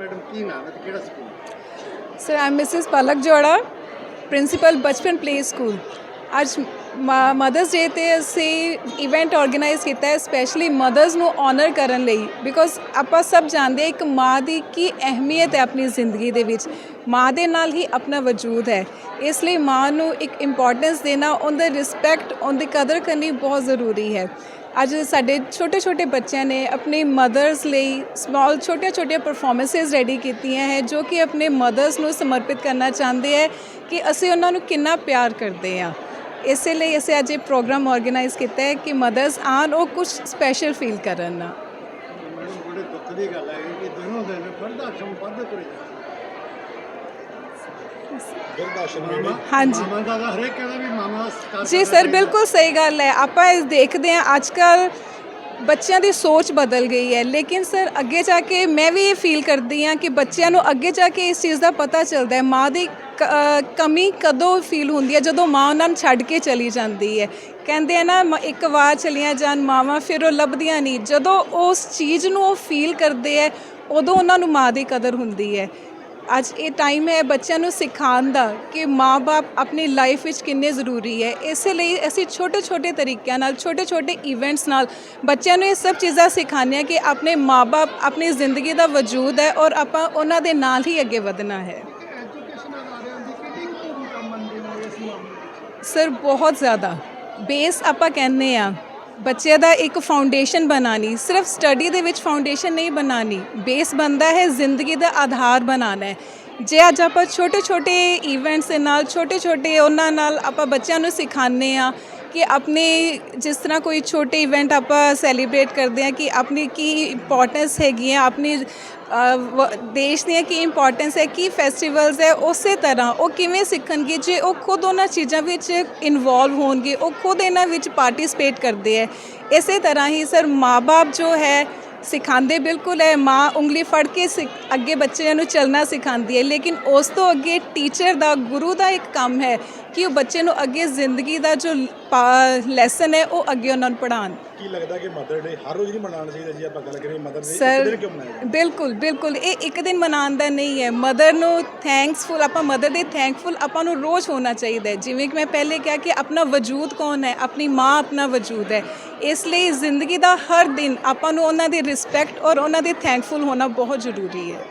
Madam, ਕੀ ਨਾਮ ਹੈ ਤੇ ਕਿਹੜਾ school? Sir I am Mrs Palak Jora principal Bachpan play school ਅੱਜ ਮਦਰਸ ਡੇ ਤੇ ਅਸੀਂ ਇਵੈਂਟ ਆਰਗੇਨਾਈਜ਼ ਕੀਤਾ ਹੈ ਸਪੈਸ਼ਲੀ ਮਦਰਸ ਨੂੰ ਆਨਰ ਕਰਨ ਲਈ ਬਿਕੋਜ਼ ਆਪਾਂ ਸਭ ਜਾਣਦੇ ਹਾਂ ਇੱਕ ਮਾਂ ਦੀ ਕੀ ਅਹਿਮੀਅਤ ਹੈ ਆਪਣੀ ਜ਼ਿੰਦਗੀ ਦੇ ਵਿੱਚ। ਮਾਂ ਦੇ ਨਾਲ ਹੀ ਆਪਣਾ ਵਜੂਦ ਹੈ। ਇਸ ਲਈ ਮਾਂ ਨੂੰ ਇੱਕ ਇੰਪੋਰਟੈਂਸ ਦੇਣਾ, ਉਹਦੇ ਰਿਸਪੈਕਟ ਉਹਦੀ ਕਦਰ ਕਰਨੀ ਬਹੁਤ ਜ਼ਰੂਰੀ ਹੈ। ਅੱਜ ਸਾਡੇ ਛੋਟੇ ਛੋਟੇ ਬੱਚਿਆਂ ਨੇ ਆਪਣੇ ਮਦਰਸ ਲਈ ਸਮਾਲ ਛੋਟੀਆਂ ਛੋਟੀਆਂ ਪਰਫਾਰਮੈਂਸਸ ਰੈਡੀ ਕੀਤੀਆਂ ਹੈ, ਜੋ ਕਿ ਆਪਣੇ ਮਦਰਸ ਨੂੰ ਸਮਰਪਿਤ ਕਰਨਾ ਚਾਹੁੰਦੇ ਹੈ ਕਿ ਅਸੀਂ ਉਹਨਾਂ ਨੂੰ ਕਿੰਨਾ ਪਿਆਰ ਕਰਦੇ ਹਾਂ। ਇਸੇ ਲਈ ਅਸੀਂ ਅੱਜ ਇਹ ਪ੍ਰੋਗਰਾਮ ਆਰਗੇਨਾਈਜ਼ ਕੀਤਾ ਹੈ ਕਿ ਮਦਰਸ ਆਣ ਉਹ ਕੁਝ ਸਪੈਸ਼ਲ ਫੀਲ ਕਰਨ। ਮੈਡਮ ਬੜੇ ਦੁੱਖ ਦੀ ਗੱਲ ਹੈ ਕਿ ਦੋਨੋਂ ਦਿਨ ਵਰਧ ਆਸ਼ਰਮ ਪੜ੍ਹਦੇ ਤੁਰੇ ਹਾਂਜੀ। ਮਾਮਾ ਦਾ ਤਾਂ ਹਰੇਕ ਕਹਿੰਦਾ ਵੀ ਮਾਮਾ ਦਾ ਸਤਿਕਾਰ ਜੀ ਸਰ। ਬਿਲਕੁਲ ਸਹੀ ਗੱਲ ਹੈ। ਆਪਾਂ ਇਸ ਦੇਖਦੇ ਹਾਂ ਅੱਜ ਕੱਲ ਬੱਚਿਆਂ ਦੀ ਸੋਚ ਬਦਲ ਗਈ ਹੈ। ਲੇਕਿਨ ਸਰ ਅੱਗੇ ਜਾ ਕੇ ਮੈਂ ਵੀ ਇਹ ਫੀਲ ਕਰਦੀ ਹਾਂ ਕਿ ਬੱਚਿਆਂ ਨੂੰ ਅੱਗੇ ਜਾ ਕੇ ਇਸ ਚੀਜ਼ ਦਾ ਪਤਾ ਚੱਲਦਾ ਹੈ। ਮਾਂ ਦੀ ਕਮੀ ਕਦੋਂ ਫੀਲ ਹੁੰਦੀ ਹੈ? ਜਦੋਂ ਮਾਂ ਉਹਨਾਂ ਨੂੰ ਛੱਡ ਕੇ ਚਲੀ ਜਾਂਦੀ ਹੈ। ਕਹਿੰਦੇ ਆ ਨਾ ਇੱਕ ਵਾਰ ਚਲੀਆਂ ਜਾਣ ਮਾਵਾਂ ਫਿਰ ਉਹ ਲੱਭਦੀਆਂ ਨਹੀਂ। ਜਦੋਂ ਉਸ ਚੀਜ਼ ਨੂੰ ਉਹ ਫੀਲ ਕਰਦੇ ਹੈ ਉਦੋਂ ਉਹਨਾਂ ਨੂੰ ਮਾਂ ਦੀ ਕਦਰ ਹੁੰਦੀ ਹੈ। ਅੱਜ ਇਹ ਟਾਈਮ ਹੈ ਬੱਚਿਆਂ ਨੂੰ ਸਿਖਾਉਣ ਦਾ ਕਿ ਮਾਪੇ ਆਪਣੀ ਲਾਈਫ ਵਿੱਚ ਕਿੰਨੇ ਜ਼ਰੂਰੀ ਹੈ। ਇਸੇ ਲਈ ਅਸੀਂ ਛੋਟੇ-ਛੋਟੇ ਤਰੀਕਿਆਂ ਨਾਲ, ਛੋਟੇ-ਛੋਟੇ ਇਵੈਂਟਸ ਨਾਲ ਬੱਚਿਆਂ ਨੂੰ ਇਹ ਸਭ ਚੀਜ਼ਾਂ ਸਿਖਾਉਂਦੇ ਹਾਂ ਕਿ ਆਪਣੇ ਮਾਪੇ ਆਪਣੀ ਜ਼ਿੰਦਗੀ ਦਾ ਵਜੂਦ ਹੈ ਔਰ ਆਪਾਂ ਉਹਨਾਂ ਦੇ ਨਾਲ ਹੀ ਅੱਗੇ ਵਧਣਾ ਹੈ। ਸਰ ਬਹੁਤ ਜ਼ਿਆਦਾ। ਬੇਸ ਆਪਾਂ ਕਹਿੰਦੇ ਆ ਬੱਚੇ ਦਾ ਇੱਕ ਫਾਊਂਡੇਸ਼ਨ ਬਣਾਣੀ ਸਿਰਫ ਸਟੱਡੀ ਦੇ ਵਿੱਚ ਫਾਊਂਡੇਸ਼ਨ ਨਹੀਂ ਬਣਾਣੀ ਬੇਸ ਬਣਦਾ ਹੈ, ਜ਼ਿੰਦਗੀ ਦਾ ਆਧਾਰ ਬਣਾਉਣਾ ਹੈ। ਜੇ ਅੱਜ ਆਪਾਂ ਛੋਟੇ ਛੋਟੇ ਇਵੈਂਟਸ ਦੇ ਨਾਲ ਛੋਟੇ ਛੋਟੇ ਉਹਨਾਂ ਨਾਲ ਆਪਾਂ ਬੱਚਿਆਂ ਨੂੰ ਸਿਖਾਉਂਦੇ ਆ ਕਿ ਆਪਣੇ ਜਿਸ ਤਰ੍ਹਾਂ ਕੋਈ ਛੋਟੇ ਇਵੈਂਟ ਆਪਾਂ ਸੈਲੀਬ੍ਰੇਟ ਕਰਦੇ ਆ ਕਿ ਆਪਣੀ ਕੀ ਇੰਪੋਰਟੈਂਸ ਹੈਗੀ ਹੈ, ਆਪਣੀ ਦੇਸ਼ ਦੀਆਂ ਕੀ ਇੰਪੋਰਟੈਂਸ ਹੈ, ਕੀ ਫੈਸਟੀਵਲਸ ਹੈ, ਉਸੇ ਤਰ੍ਹਾਂ ਉਹ ਕਿਵੇਂ ਸਿੱਖਣਗੇ, ਜੇ ਉਹ ਖੁਦ ਉਹਨਾਂ ਚੀਜ਼ਾਂ ਵਿੱਚ ਇਨਵੋਲਵ ਹੋਣਗੇ, ਉਹ ਖੁਦ ਇਹਨਾਂ ਵਿੱਚ ਪਾਰਟਿਸਿਪੇਟ ਕਰਦੇ ਹੈ। ਇਸੇ ਤਰ੍ਹਾਂ ਹੀ ਸਰ ਮਾਪੇ ਜੋ ਹੈ, ਸਿਖਾਉਂਦੇ ਬਿਲਕੁਲ ਹੈ, ਮਾਂ ਉਂਗਲੀ ਫੜ ਕੇ ਸਿਖ- ਅੱਗੇ ਬੱਚਿਆਂ ਨੂੰ ਚੱਲਣਾ ਸਿਖਾਉਂਦੀ ਹੈ, ਲੇਕਿਨ ਉਸ ਤੋਂ ਅੱਗੇ ਟੀਚਰ ਦਾ, ਗੁਰੂ ਦਾ ਇੱਕ ਕੰਮ ਹੈ ਕਿ ਉਹ ਬੱਚੇ ਨੂੰ ਅੱਗੇ ਜ਼ਿੰਦਗੀ ਦਾ ਜੋ ਲੈਸਨ ਹੈ ਉਹ ਅੱਗੇ ਉਹਨਾਂ ਨੂੰ ਪੜ੍ਹਾਉਣ। ਕੀ ਲੱਗਦਾ ਕਿ ਮਦਰ ਡੇ ਹਰ ਰੋਜ਼ ਨਹੀਂ ਮਨਾਉਣਾ ਚਾਹੀਦਾ ਜੀ? ਆਪਾਂ ਗੱਲ ਕਰੀਏ ਮਦਰ ਡੇ ਇੱਕ ਦਿਨ ਕਿਉਂ ਮਨਾਇਆ? ਬਿਲਕੁਲ ਬਿਲਕੁਲ। ਇਹ ਇੱਕ ਦਿਨ ਮਨਾਉਣ ਦਾ ਨਹੀਂ ਹੈ। ਮਦਰ ਨੂੰ ਥੈਂਕਸਫੁਲ ਆਪਾਂ ਮਦਰ ਦੇ ਥੈਂਕਫੁਲ ਆਪਾਂ ਨੂੰ ਰੋਜ਼ ਹੋਣਾ ਚਾਹੀਦਾ ਹੈ। ਜਿਵੇਂ ਕਿ ਮੈਂ ਪਹਿਲੇ ਕਿਹਾ ਕਿ ਆਪਣਾ ਵਜੂਦ ਕੌਣ ਹੈ? ਆਪਣੀ ਮਾਂ ਆਪਣਾ ਵਜੂਦ ਹੈ। ਇਸ ਲਈ ਜ਼ਿੰਦਗੀ ਦਾ ਹਰ ਦਿਨ ਆਪਾਂ ਨੂੰ ਉਹਨਾਂ ਦੀ ਰਿਸਪੈਕਟ ਔਰ ਉਹਨਾਂ ਦੇ ਥੈਂਕਫੁਲ ਹੋਣਾ ਬਹੁਤ ਜ਼ਰੂਰੀ ਹੈ।